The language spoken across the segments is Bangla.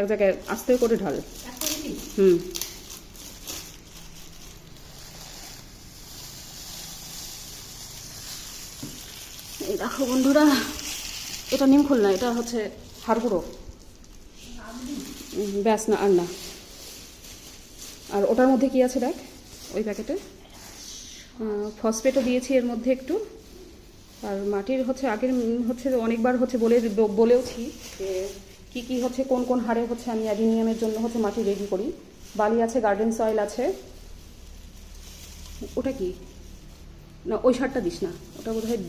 এক জায়গায় আস্তে করে ঢাল। হুম। এই দেখো বন্ধুরা, এটা নিম খোল না, এটা হচ্ছে হাড়গুঁড়ো ব্যাস না, আর না। আর ওটার মধ্যে কি আছে দেখ, ওই প্যাকেটে? ফসফেটও দিয়েছি এর মধ্যে একটু। আর মাটির হচ্ছে আগের হচ্ছে অনেকবার হচ্ছে বলে, বলেওছি যে কি কি হচ্ছে, কোন কোন হারে হচ্ছে, আমি অ্যাডিনিয়ামের জন্য হচ্ছে মাটি রেডি করি। বালি আছে গার্ডেন সয়েল আছে। ওটা কি? না, ওই সারটা দিস না। ওটা বোধ হয়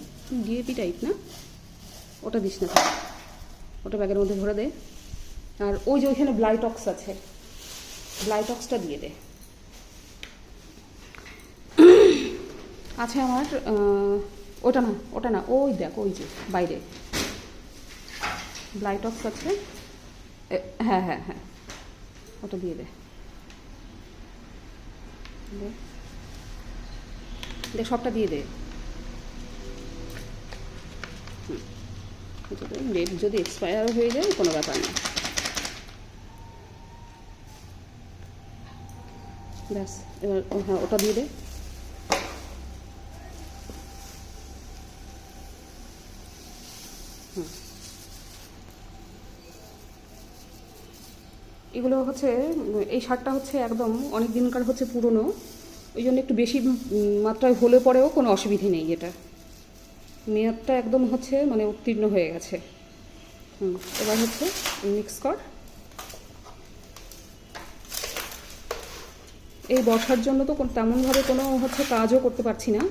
ডিএপি টাইপ না? ওটা দিস না। ওটা ব্যাগের মধ্যে ভরে দে। আর ওই যে ওইখানে ব্লাইটক্স আছে। ব্লাইটক্সটা দিয়ে দে। আছে আমার ওটা না ওটা না, ওই দেখ, ওই যে, বাইরে। ব্লাইটক্স আছে। হ্যাঁ হ্যাঁ হ্যাঁ। ওটা দিয়ে দে। দে। দে, সবটা দিয়ে দে। ডেট যদি এক্সপায়ার হয়ে যায়, কোনো ব্যাপার না। ব্যাস, এবার হ্যাঁ ওটা দিয়ে দে। হুম। এগুলো হচ্ছে, এই শার্টটা হচ্ছে একদম অনেক দিনকার হচ্ছে পুরনো। ওই জন্য একটু বেশি মাত্রায় হলে পরেও কোনো অসুবিধে নেই এটা। মেয়াদটা একদম হচ্ছে মানে উত্তীর্ণ হয়ে গেছে। হুম, এবার হচ্ছে মিক্স কর। এই বর্ষার জন্য তো তেমনভাবে কোনো হচ্ছে কাজও করতে পারছি না।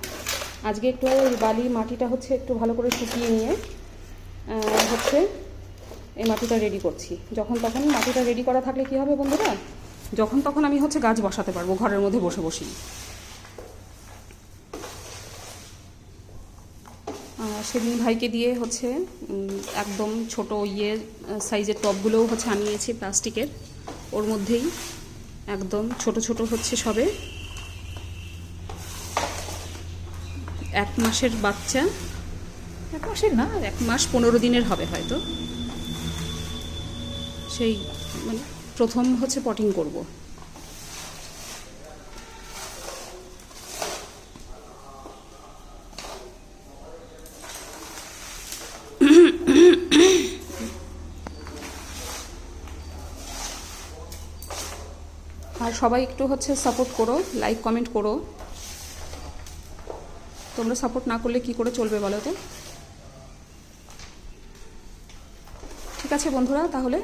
আজকে একটু বালি মাটিটা হচ্ছে একটু ভালো করে শুকিয়ে নিয়ে হচ্ছে এই মাটিটা রেডি করছি। যখন তখন মাটিটা রেডি করা থাকলে কি হবে বন্ধুরা? যখন তখন আমি হচ্ছে গাছ বসাতে পারব ঘরের মধ্যে বসে বসি সেদিন ভাইকে দিয়ে হচ্ছে একদম ছোট ইয়ে সাইজের টবগুলোও হচ্ছে আনিয়েছি প্লাস্টিকের। ওর মধ্যেই একদম ছোট ছোট হচ্ছে সবে। এক মাসের বাচ্চা। এক মাসের না? এক মাস পনেরো দিনের হবে হয়তো। সেই মানে প্রথম হচ্ছে পটিং করব। আর সবাই একটু হচ্ছে সাপোর্ট করো লাইক কমেন্ট করো। তোমরা সাপোর্ট না করলে কি করে চলবে বলো তো? ঠিক আছে বন্ধুরা, তাহলে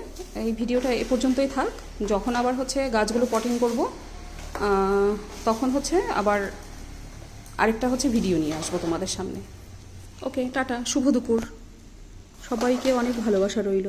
এই ভিডিওটা এ পর্যন্তই থাক। যখন আবার হচ্ছে গাছগুলো পটিং করব তখন হচ্ছে আবার আরেকটা হচ্ছে ভিডিও নিয়ে আসব তোমাদের সামনে। ওকে টাটা, শুভ দুপুর। সবাইকে অনেক ভালোবাসা রইল।